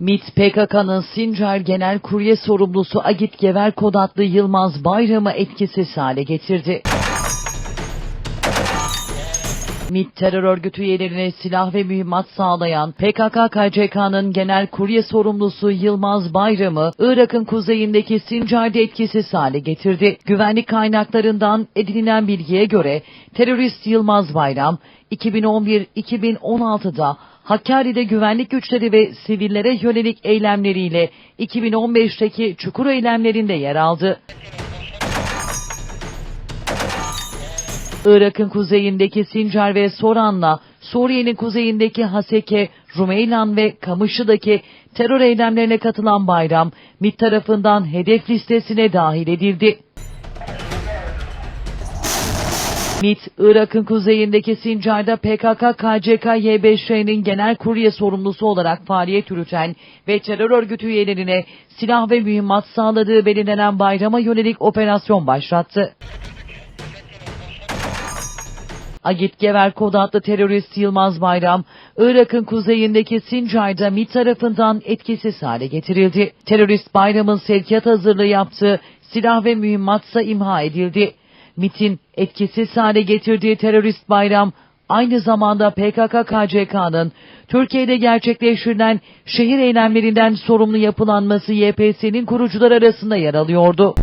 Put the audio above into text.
MİT PKK'nın Sincar Genel Kurye Sorumlusu Agit Gever Kod adlı Yılmaz Bayram'ı etkisiz hale getirdi. MİT terör örgütü üyelerine silah ve mühimmat sağlayan PKK-KCK'nın genel kurye sorumlusu Yılmaz Bayram'ı Irak'ın kuzeyindeki Sincar'da etkisiz hale getirdi. Güvenlik kaynaklarından edinilen bilgiye göre terörist Yılmaz Bayram 2011-2016'da Hakkari'de güvenlik güçleri ve sivillere yönelik eylemleriyle 2015'teki Çukur eylemlerinde yer aldı. Irak'ın kuzeyindeki Sincar ve Soran'la Suriye'nin kuzeyindeki Haseke, Rumeylan ve Kamışlı'daki terör eylemlerine katılan Bayram, MİT tarafından hedef listesine dahil edildi. MİT, Irak'ın kuzeyindeki Sincar'da PKK-KCK-YBŞ'nin genel kurye sorumlusu olarak faaliyet yürüten ve terör örgütü üyelerine silah ve mühimmat sağladığı belirlenen bayrama yönelik operasyon başlattı. Agit Gever Kod adlı terörist Yılmaz Bayram, Irak'ın kuzeyindeki Sincar'da MİT tarafından etkisiz hale getirildi. Terörist Bayram'ın sevkiyat hazırlığı yaptığı silah ve mühimmatsa imha edildi. MİT'in etkisiz hale getirdiği terörist Bayram, aynı zamanda PKK-KCK'nın Türkiye'de gerçekleştirilen şehir eylemlerinden sorumlu yapılanması YPS'nin kurucular arasında yer alıyordu.